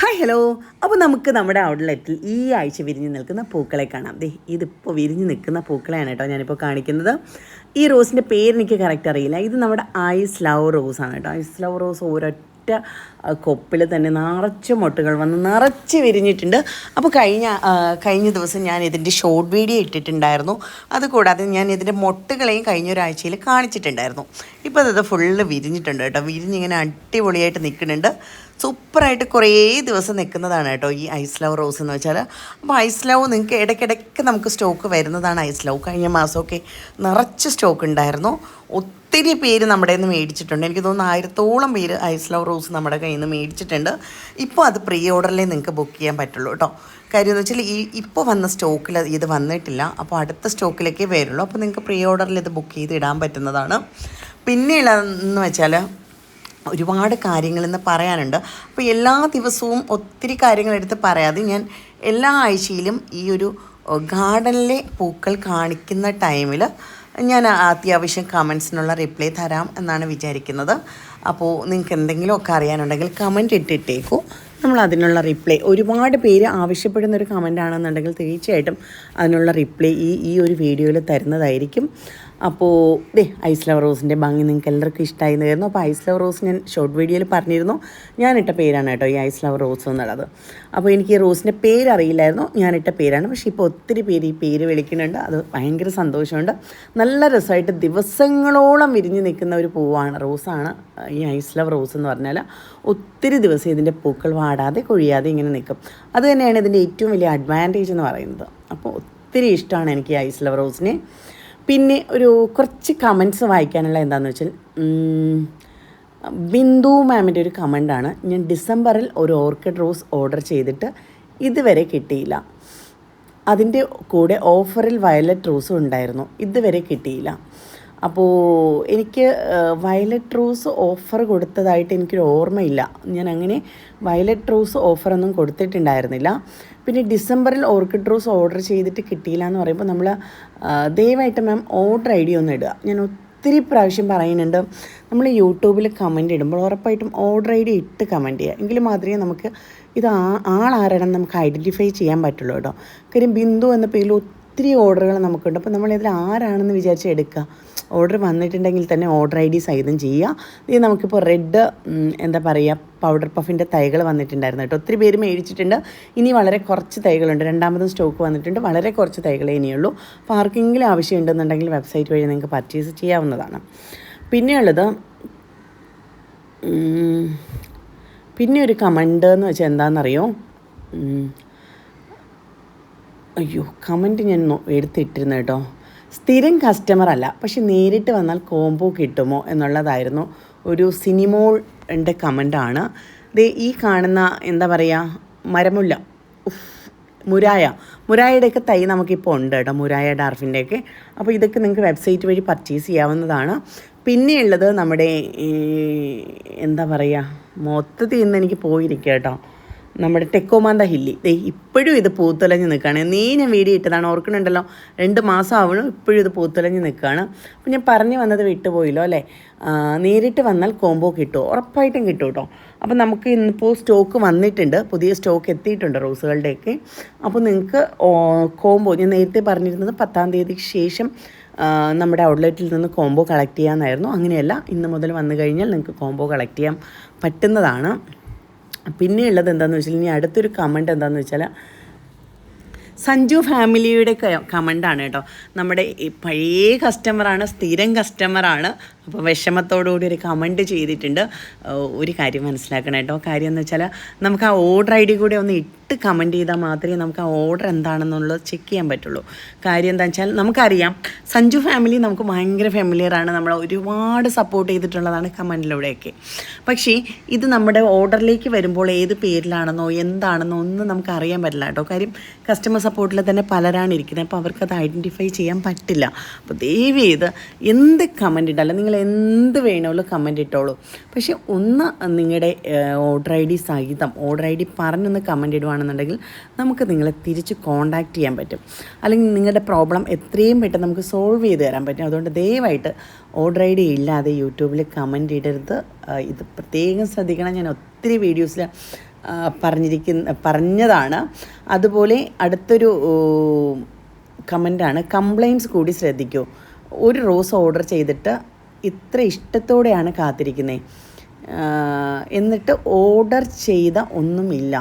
Hi hello അപ്പോൾ നമുക്ക് നമ്മുടെ ഔട്ട്ലെറ്റിൽ ഈ ആഴ്ച വിരിഞ്ഞ് നിൽക്കുന്ന പൂക്കളെ കാണാം. ദേ ഇതിപ്പോൾ വിരിഞ്ഞ് നിൽക്കുന്ന പൂക്കളെയാണ് കേട്ടോ ഞാനിപ്പോൾ കാണിക്കുന്നത്. ഈ റോസിന്റെ പേര് എനിക്ക് കറക്റ്റ് അറിയില്ല. ഇത് നമ്മുടെ ഐസ് ലവ് റോസ് ആണ് കേട്ടോ. ഐസ് ലവ് റോസ് ഒരൊറ്റ കൊപ്പിൽ തന്നെ നിറച്ച് മൊട്ടുകൾ വന്ന് നിറച്ച് വിരിഞ്ഞിട്ടുണ്ട്. അപ്പോൾ കഴിഞ്ഞ കഴിഞ്ഞ ദിവസം ഞാൻ ഇതിന്റെ ഷോർട്ട് വീഡിയോ ഇട്ടിട്ടുണ്ടായിരുന്നു. അതുകൂടാതെ ഞാൻ ഇതിന്റെ മൊട്ടുകളെയും കഴിഞ്ഞ ഒരാഴ്ചയിൽ കാണിച്ചിട്ടുണ്ടായിരുന്നു. ഇപ്പോൾ അത് ഫുള്ള് വിരിഞ്ഞിട്ടുണ്ട് കേട്ടോ. വിരിഞ്ഞിങ്ങനെ അടിപൊളിയായിട്ട് നിൽക്കുന്നുണ്ട്. സൂപ്പറായിട്ട് കുറേ ദിവസം നിൽക്കുന്നതാണ് കേട്ടോ ഈ ഐസ് ലവ് റോസ് എന്ന് വെച്ചാൽ അപ്പോൾ ഐസ് ലവ് നിങ്ങൾക്ക് ഇടയ്ക്കിടയ്ക്ക് നമുക്ക് സ്റ്റോക്ക് വരുന്നതാണ് ഐസ് ലവ്. കഴിഞ്ഞ മാസമൊക്കെ നിറച്ച് സ്റ്റോക്ക് ഉണ്ടായിരുന്നു. പേര് നമ്മുടെ നിന്ന് മേടിച്ചിട്ടുണ്ട്. എനിക്ക് തോന്നുന്നു ആയിരത്തോളം പേര് ഐസ് ലവ് റോസ് നമ്മുടെ കയ്യിൽ നിന്ന് മേടിച്ചിട്ടുണ്ട്. ഇപ്പോൾ അത് പ്രീ ഓർഡറിലേ നിങ്ങൾക്ക് ബുക്ക് ചെയ്യാൻ പറ്റുള്ളൂ കേട്ടോ കാര്യം എന്ന് വെച്ചാൽ ഈ ഇപ്പോൾ വന്ന സ്റ്റോക്കിൽ ഇത് വന്നിട്ടില്ല. അപ്പോൾ അടുത്ത സ്റ്റോക്കിലേക്കേ വരുള്ളൂ. അപ്പോൾ നിങ്ങൾക്ക് പ്രീ ഓർഡറിൽ ഇത് ബുക്ക് ചെയ്ത് ഇടാൻ പറ്റുന്നതാണ്. പിന്നെയുള്ളതെന്ന് വെച്ചാൽ ഒരുപാട് കാര്യങ്ങൾ ഇന്ന് പറയാനുണ്ട്. അപ്പോൾ എല്ലാ ദിവസവും ഒത്തിരി കാര്യങ്ങൾ എടുത്ത് പറയാതെ ഞാൻ എല്ലാ ആഴ്ചയിലും ഈ ഒരു ഗാർഡനിലെ പൂക്കൾ കാണിക്കുന്ന ടൈമിൽ ഞാൻ അത്യാവശ്യം കമൻസിനുള്ള റിപ്ലൈ തരാം എന്നാണ് വിചാരിക്കുന്നത്. അപ്പോൾ നിങ്ങൾക്ക് എന്തെങ്കിലുമൊക്കെ അറിയാനുണ്ടെങ്കിൽ കമന്റ് ഇട്ടിട്ടേക്കൂ. നമ്മൾ അതിനുള്ള റിപ്ലൈ ഒരുപാട് പേര് ആവശ്യപ്പെടുന്ന ഒരു കമന്റ് ആണെന്നുണ്ടെങ്കിൽ തീർച്ചയായിട്ടും അതിനുള്ള റിപ്ലൈ ഈ ഈ ഒരു വീഡിയോയിൽ തരുന്നതായിരിക്കും. അപ്പോൾ ദേ ഐസ് ലവർ റോസിന്റെ ഭംഗി നിങ്ങൾക്ക് എല്ലാവർക്കും ഇഷ്ടമായി എന്ന് അപ്പോൾ ഐസ് ലവർ റോസ് ഞാൻ ഷോർട്ട് വീഡിയോയിൽ പറഞ്ഞിരുന്നു. ഞാനിട്ട പേരാണ് കേട്ടോ ഈ ഐസ് ലവർ റോസ് എന്നുള്ളത്. അപ്പോൾ എനിക്ക് ഈ റോസിന്റെ പേരറിയില്ലായിരുന്നു ഞാനിട്ട പേരാണ്. പക്ഷേ ഇപ്പോൾ ഒത്തിരി പേര് ഈ പേര് വിളിക്കുന്നുണ്ട്. അത് ഭയങ്കര സന്തോഷമുണ്ട്. നല്ല രസമായിട്ട് ദിവസങ്ങളോളം വിരിഞ്ഞ് നിൽക്കുന്ന ഒരു പൂവാണ് റോസാണ് ഈ ഐസ് ലവർ റോസ് എന്ന് പറഞ്ഞാൽ ഒത്തിരി ദിവസം ഇതിന്റെ പൂക്കൾ വാടാതെ കൊഴിയാതെ ഇങ്ങനെ നിൽക്കും. അതുതന്നെയാണ് ഇതിന്റെ ഏറ്റവും വലിയ അഡ്വാന്റേജ് എന്ന് പറയുന്നത്. അപ്പോൾ ഒത്തിരി ഇഷ്ടമാണ് എനിക്ക് ഐസ് ലവർ റോസിനെ പിന്നെ ഒരു കുറച്ച് കമൻസ് വായിക്കാനുള്ള എന്താണെന്ന് വെച്ചാൽ ബിന്ദു മാമിന്റെ ഒരു കമന്റാണ് ഞാൻ ഡിസംബറിൽ ഒരു ഓർക്കിഡ് റോസ് ഓർഡർ ചെയ്തിട്ട് ഇതുവരെ കിട്ടിയില്ല. അതിന്റെ കൂടെ ഓഫറിൽ വയലറ്റ് റോസും ഉണ്ടായിരുന്നു. ഇതുവരെ കിട്ടിയില്ല. അപ്പോൾ എനിക്ക് വയലറ്റ് റോസ് ഓഫർ കൊടുത്തതായിട്ട് എനിക്കൊരു ഓർമ്മയില്ല. ഞാൻ അങ്ങനെ വയലറ്റ് റോസ് ഓഫറൊന്നും കൊടുത്തിട്ടുണ്ടായിരുന്നില്ല. പിന്നെ ഡിസംബറിൽ ഓർക്കിഡ് റോസ് ഓർഡർ ചെയ്തിട്ട് കിട്ടിയില്ല എന്ന് പറയുമ്പോൾ നമ്മൾ ദയവായിട്ട് മാം ഓർഡർ ഐ ഡി ഒന്ന് ഇടുക. ഞാൻ ഒത്തിരി പ്രാവശ്യം പറയുന്നുണ്ട് നമ്മൾ യൂട്യൂബിൽ കമന്റ് ഇടുമ്പോൾ ഉറപ്പായിട്ടും ഓർഡർ ഐ ഡി ഇട്ട് കമന്റ് ചെയ്യുക. എങ്കിൽ മാത്രമേ നമുക്ക് ഇത് ആളാരാണെന്ന് നമുക്ക് ഐഡന്റിഫൈ ചെയ്യാൻ പറ്റുള്ളൂ കേട്ടോ. കാര്യം ബിന്ദു എന്ന പേരിൽ ഒത്തിരി ഓർഡറുകൾ നമുക്കുണ്ട്. അപ്പോൾ നമ്മളിതിൽ ആരാണെന്ന് വിചാരിച്ച് എടുക്കുക. ഓർഡർ വന്നിട്ടുണ്ടെങ്കിൽ തന്നെ ഓർഡർ ഐ ഡി സഹിതം ചെയ്യുക. ഇത് നമുക്കിപ്പോൾ റെഡ് എന്താ പറയുക പൗഡർ പഫിന്റെ തൈകൾ വന്നിട്ടുണ്ടായിരുന്നു കേട്ടോ. ഒത്തിരി പേര് മേടിച്ചിട്ടുണ്ട്. ഇനി വളരെ കുറച്ച് തൈകളുണ്ട്. രണ്ടാമതും സ്റ്റോക്ക് വന്നിട്ടുണ്ട്. വളരെ കുറച്ച് തൈകളേ ഇനിയുള്ളൂ. അപ്പോൾ ആവശ്യമുണ്ടെന്നുണ്ടെങ്കിൽ വെബ്സൈറ്റ് വഴി നിങ്ങൾക്ക് പർച്ചേസ് ചെയ്യാവുന്നതാണ്. പിന്നെയുള്ളത് പിന്നെ ഒരു കമന്റ് എന്ന് വെച്ചാൽ എന്താണെന്നറിയോ? അയ്യോ കമന്റ് ഞാൻ എടുത്തിട്ടിരുന്നു കേട്ടോ. സ്ഥിരം കസ്റ്റമർ അല്ല. പക്ഷെ നേരിട്ട് വന്നാൽ കോംബോ കിട്ടുമോ എന്നുള്ളതായിരുന്നു ഒരു സിനിമോളിന്റെ കമന്റാണ് ദേ ഈ കാണുന്ന എന്താ പറയുക മരമുല്ല. മുരായ. മുരായയുടെയൊക്കെ തൈ നമുക്കിപ്പോൾ ഉണ്ട് കേട്ടോ മുരായ ഡാർഫിന്റെയൊക്കെ അപ്പോൾ ഇതൊക്കെ നിങ്ങൾക്ക് വെബ്സൈറ്റ് വഴി പർച്ചേസ് ചെയ്യാവുന്നതാണ്. പിന്നെയുള്ളത് നമ്മുടെ എന്താ പറയുക മൊത്തത്തിൽ ഇന്ന് എനിക്ക് പോയിരിക്കുക കേട്ടോ. നമ്മുടെ ടെക്കോമാന്ത ഹില്ലി. ദേ ഇപ്പോഴും ഇത് പൂത്തുലഞ്ഞ് നിൽക്കുകയാണ്. നീ ഞാൻ വീഡിയോ ഇട്ടതാണ് ഓർക്കണുണ്ടല്ലോ രണ്ട് മാസം ആവണം ഇപ്പോഴും ഇത് പൂത്തുലഞ്ഞ് നിൽക്കുകയാണ്. അപ്പോൾ ഞാൻ പറഞ്ഞു വന്നത് വിട്ടുപോയില്ലോ അല്ലേ? നേരിട്ട് വന്നാൽ കോംബോ കിട്ടുമോ? ഉറപ്പായിട്ടും കിട്ടും കേട്ടോ. അപ്പോൾ നമുക്ക് ഇന്നിപ്പോൾ സ്റ്റോക്ക് വന്നിട്ടുണ്ട്. പുതിയ സ്റ്റോക്ക് എത്തിയിട്ടുണ്ട് റോസുകളുടെയൊക്കെ. അപ്പോൾ നിങ്ങൾക്ക് കോംബോ ഞാൻ നേരത്തെ പറഞ്ഞിരുന്നത് പത്താം തീയതിക്ക് ശേഷം നമ്മുടെ ഔട്ട്ലെറ്റിൽ നിന്ന് കോംബോ കളക്ട് ചെയ്യാമെന്നായിരുന്നു അങ്ങനെയല്ല ഇന്ന് മുതൽ വന്നു കഴിഞ്ഞാൽ നിങ്ങൾക്ക് കോംബോ കളക്ട് ചെയ്യാൻ പറ്റുന്നതാണ്. പിന്നെയുള്ളത് എന്താണെന്ന് വെച്ചാൽ ഇനി അടുത്തൊരു കമന്റ് എന്താണെന്ന് വെച്ചാൽ സഞ്ജു ഫാമിലിയുടെ കമന്റാണ് കേട്ടോ. നമ്മുടെ പഴയ കസ്റ്റമറാണ് സ്ഥിരം കസ്റ്റമറാണ് അപ്പോൾ വിഷമത്തോടുകൂടി ഒരു കമന്റ് ചെയ്തിട്ടുണ്ട്. ഒരു കാര്യം മനസ്സിലാക്കണം കേട്ടോ. കാര്യം എന്ന് വെച്ചാൽ നമുക്ക് ആ ഓർഡർ ഐ ഡി കൂടെ ഒന്ന് ഇട്ട് കമന്റ് ചെയ്താൽ മാത്രമേ നമുക്ക് ആ ഓർഡർ എന്താണെന്നുള്ളത് ചെക്ക് ചെയ്യാൻ പറ്റുള്ളൂ. കാര്യം എന്താ വെച്ചാൽ നമുക്കറിയാം സഞ്ജു ഫാമിലി നമുക്ക് ഭയങ്കര ഫെമിലിയറാണ് നമ്മൾ ഒരുപാട് സപ്പോർട്ട് ചെയ്തിട്ടുള്ളതാണ് കമന്റിലൂടെയൊക്കെ പക്ഷേ ഇത് നമ്മുടെ ഓർഡറിലേക്ക് വരുമ്പോൾ ഏത് പേരിലാണെന്നോ എന്താണെന്നോ ഒന്നും നമുക്ക് അറിയാൻ പറ്റില്ല കേട്ടോ. കാര്യം കസ്റ്റമർ സപ്പോർട്ടിൽ തന്നെ പലരാണ് ഇരിക്കുന്നത്. അപ്പോൾ അവർക്കത് ഐഡന്റിഫൈ ചെയ്യാൻ പറ്റില്ല. അപ്പോൾ ദയവ് ചെയ്ത് എന്ത് കമന്റ് ഇട്ടാലും നിങ്ങൾ എന്ത് വേണമെങ്കിലും കമന്റ് ഇട്ടോളൂ. പക്ഷേ ഒന്ന് നിങ്ങളുടെ ഓർഡർ ഐ ഡി സഹിതം ഓർഡർ ഐ ഡി പറഞ്ഞൊന്ന് കമന്റ് ഇടുവാണെന്നുണ്ടെങ്കിൽ നമുക്ക് നിങ്ങളെ തിരിച്ച് കോൺടാക്റ്റ് ചെയ്യാൻ പറ്റും. അല്ലെങ്കിൽ നിങ്ങളുടെ പ്രോബ്ലം എത്രയും പെട്ടെന്ന് നമുക്ക് സോൾവ് ചെയ്ത് തരാൻ പറ്റും. അതുകൊണ്ട് ദയവായിട്ട് ഓർഡർ ഐ ഡി ഇല്ലാതെ യൂട്യൂബിൽ കമന്റ് ഇടരുത്. ഇത് പ്രത്യേകം ശ്രദ്ധിക്കണം. ഞാൻ ഒത്തിരി വീഡിയോസിൽ പറഞ്ഞിരിക്കുന്ന പറഞ്ഞതാണ്. അതുപോലെ അടുത്തൊരു കമന്റാണ് കംപ്ലയിൻസ് കൂടി ശ്രദ്ധിക്കൂ. ഒരു റോസ് ഓർഡർ ചെയ്തിട്ട് ഇത്ര ഇഷ്ടത്തോടെയാണ് കാത്തിരിക്കുന്നത് എന്നിട്ട് ഓർഡർ ചെയ്ത ഒന്നുമില്ല.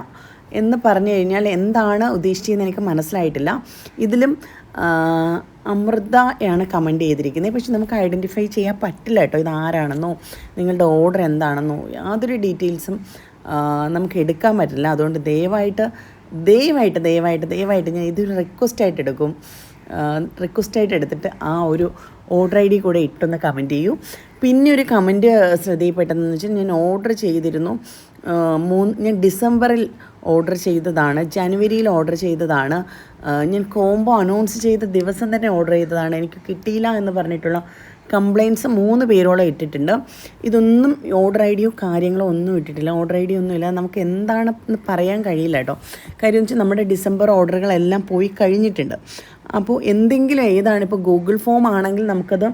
എന്ന് പറഞ്ഞു കഴിഞ്ഞാൽ എന്താണ് ഉദ്ദേശിച്ചതെന്ന് എനിക്ക് മനസ്സിലായിട്ടില്ല. ഇതിലും അമൃത അമൃതയാണ് കമന്റ് ചെയ്തിരിക്കുന്നത്. പക്ഷെ നമുക്ക് ഐഡന്റിഫൈ ചെയ്യാൻ പറ്റില്ല കേട്ടോ ഇത് ആരാണെന്നോ നിങ്ങളുടെ ഓർഡർ എന്താണെന്നോ. യാതൊരു ഡീറ്റെയിൽസും നമുക്ക് എടുക്കാൻ പറ്റില്ല. അതുകൊണ്ട് ദയവായിട്ട് ദയവായിട്ട് ദയവായിട്ട് ദയവായിട്ട് ഞാൻ ഇതൊരു റിക്വസ്റ്റായിട്ട് എടുക്കും. റിക്വസ്റ്റായിട്ട് എടുത്തിട്ട് ആ ഒരു ഓർഡർ ഐ ഡി കൂടെ ഇട്ടൊന്ന് കമന്റ് ചെയ്യൂ. പിന്നെ ഒരു കമന്റ് ശ്രദ്ധയിൽപ്പെട്ടതെന്ന് വെച്ചാൽ ഞാൻ ഓർഡർ ചെയ്തിരുന്നു. മൂന്ന് ഞാൻ ഡിസംബറിൽ ഓർഡർ ചെയ്തതാണ്. ജനുവരിയിൽ ഓർഡർ ചെയ്തതാണ്. ഞാൻ കോംബോ അനൗൺസ് ചെയ്ത ദിവസം തന്നെ ഓർഡർ ചെയ്തതാണ്. എനിക്ക് കിട്ടിയില്ല എന്ന് പറഞ്ഞിട്ടുള്ള കംപ്ലയിൻസ് മൂന്ന് പേരോളം ഇട്ടിട്ടുണ്ട്. ഇതൊന്നും ഓർഡർ ഐ ഡിയോ കാര്യങ്ങളോ ഒന്നും ഇട്ടിട്ടില്ല. ഓർഡർ ഐ ഡി ഒന്നുമില്ല. നമുക്ക് എന്താണെന്ന് പറയാൻ കഴിയില്ല കേട്ടോ. കാര്യം വെച്ചാൽ നമ്മുടെ ഡിസംബർ ഓർഡറുകളെല്ലാം പോയി കഴിഞ്ഞിട്ടുണ്ട്. അപ്പോൾ എന്തെങ്കിലും ഏതാണ്? ഇപ്പോൾ ഗൂഗിൾ ഫോം ആണെങ്കിൽ നമുക്കത്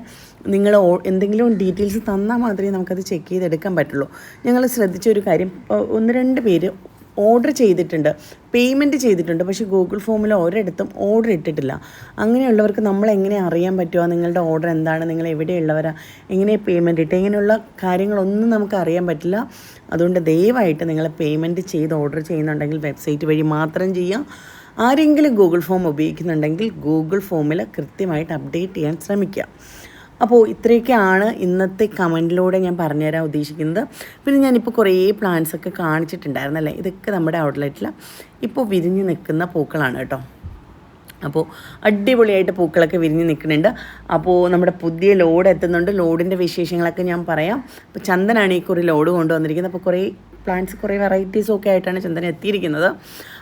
നിങ്ങൾ എന്തെങ്കിലും ഡീറ്റെയിൽസ് തന്നാൽ മാത്രമേ നമുക്കത് ചെക്ക് ചെയ്തെടുക്കാൻ പറ്റുള്ളൂ. ഞങ്ങൾ ശ്രദ്ധിച്ച ഒരു കാര്യം. ഒന്ന് രണ്ട് പേര് ഓർഡർ ചെയ്തിട്ടുണ്ട്. പേയ്മെന്റ് ചെയ്തിട്ടുണ്ട്. പക്ഷേ ഗൂഗിൾ ഫോമിൽ ഒരിടത്തും ഓർഡർ ഇട്ടിട്ടില്ല. അങ്ങനെയുള്ളവർക്ക് നമ്മൾ എങ്ങനെ അറിയാൻ പറ്റുമോ നിങ്ങളുടെ ഓർഡർ എന്താണ്? നിങ്ങൾ എവിടെയുള്ളവരാ? എങ്ങനെ പേയ്മെന്റ് ഇട്ട്? ഇങ്ങനെയുള്ള കാര്യങ്ങളൊന്നും നമുക്ക് അറിയാൻ പറ്റില്ല. അതുകൊണ്ട് ദയവായിട്ട് നിങ്ങൾ പേയ്മെന്റ് ചെയ്ത് ഓർഡർ ചെയ്യുന്നുണ്ടെങ്കിൽ വെബ്സൈറ്റ് വഴി മാത്രം ചെയ്യാം. ആരെങ്കിലും ഗൂഗിൾ ഫോം ഉപയോഗിക്കുന്നുണ്ടെങ്കിൽ ഗൂഗിൾ ഫോമിൽ കൃത്യമായിട്ട് അപ്ഡേറ്റ് ചെയ്യാൻ ശ്രമിക്കുക അപ്പോൾ ഇത്രയൊക്കെയാണ് ഇന്നത്തെ കമന്റിലൂടെ ഞാൻ പറഞ്ഞു തരാൻ ഉദ്ദേശിക്കുന്നത്. പിന്നെ ഞാനിപ്പോൾ കുറേ പ്ലാന്റ്സ് ഒക്കെ കാണിച്ചിട്ടുണ്ടായിരുന്നല്ലേ ഇതൊക്കെ നമ്മുടെ ഔട്ട്ലെറ്റിൽ ഇപ്പോൾ വിരിഞ്ഞ് നിൽക്കുന്ന പൂക്കളാണ് കേട്ടോ. അപ്പോൾ അടിപൊളിയായിട്ട് പൂക്കളൊക്കെ വിരിഞ്ഞ് നിൽക്കുന്നുണ്ട്. അപ്പോൾ നമ്മുടെ പുതിയ ലോഡ് എത്തുന്നുണ്ട്. ലോഡിന്റെ വിശേഷങ്ങളൊക്കെ ഞാൻ പറയാം. അപ്പോൾ ചന്ദനാണ് ഈ കുറി ലോഡ് കൊണ്ടുവന്നിരിക്കുന്നത്. അപ്പോൾ കുറേ പ്ലാന്റ്സ് കുറേ വെറൈറ്റീസൊക്കെ ആയിട്ടാണ് ചന്ദന എത്തിയിരിക്കുന്നത്.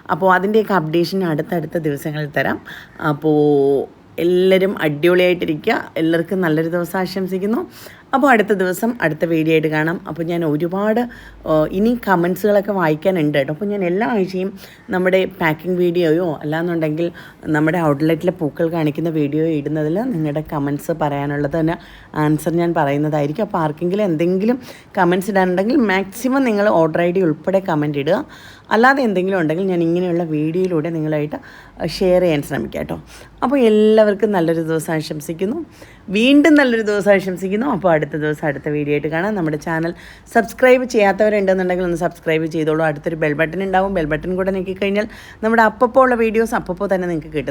അപ്പോൾ അതിന്റെയൊക്കെ അപ്ഡേഷൻ അടുത്തടുത്ത ദിവസങ്ങളിൽ തരാം. അപ്പോൾ എല്ലാവരും അടിപൊളിയായിട്ടിരിക്കുക. എല്ലാവർക്കും നല്ലൊരു ദിവസം ആശംസിക്കുന്നു. അപ്പോൾ അടുത്ത ദിവസം അടുത്ത വീഡിയോ ആയിട്ട് കാണാം. അപ്പോൾ ഞാൻ ഒരുപാട് ഇനി കമൻസുകളൊക്കെ വായിക്കാനുണ്ട് കേട്ടോ. അപ്പോൾ ഞാൻ എല്ലാ ആഴ്ചയും നമ്മുടെ പാക്കിംഗ് വീഡിയോയോ അല്ലാന്നുണ്ടെങ്കിൽ നമ്മുടെ ഔട്ട്ലെറ്റിലെ പൂക്കൾ കാണിക്കുന്ന വീഡിയോ ഇടുന്നതിൽ നിങ്ങളുടെ കമൻസ് പറയാനുള്ളത് തന്നെ ആൻസർ ഞാൻ പറയുന്നതായിരിക്കും. അപ്പോൾ ആർക്കെങ്കിലും എന്തെങ്കിലും കമൻസ് ഇടാനുണ്ടെങ്കിൽ മാക്സിമം നിങ്ങൾ ഓർഡർ ഐ ഡി ഉൾപ്പെടെ കമന്റ് ഇടുക. അല്ലാതെ എന്തെങ്കിലും ഉണ്ടെങ്കിൽ ഞാൻ ഇങ്ങനെയുള്ള വീഡിയോയിലൂടെ നിങ്ങളായിട്ട് ഷെയർ ചെയ്യാൻ ശ്രമിക്കാം കേട്ടോ. അപ്പോൾ എല്ലാവർക്കും നല്ലൊരു ദിവസം ആശംസിക്കുന്നു. വീണ്ടും നല്ലൊരു ദിവസം ആശംസിക്കുന്നു. അപ്പോൾ അടുത്ത ദിവസം അടുത്ത വീഡിയോ ആയിട്ട് കാണാം. നമ്മുടെ ചാനൽ സബ്സ്ക്രൈബ് ചെയ്യാത്തവരുണ്ടെന്നുണ്ടെങ്കിൽ ഒന്ന് സബ്സ്ക്രൈബ് ചെയ്തോളൂ. അടുത്തൊരു ബെൽ ബട്ടൺ ഉണ്ടാവും. ബെൽ ബട്ടൺ കൂടെ നീക്കിക്കഴിഞ്ഞാൽ നമ്മുടെ അപ്പപ്പോൾ ഉള്ള വീഡിയോസ് അപ്പപ്പോൾ തന്നെ നിങ്ങൾക്ക് കിട്ടും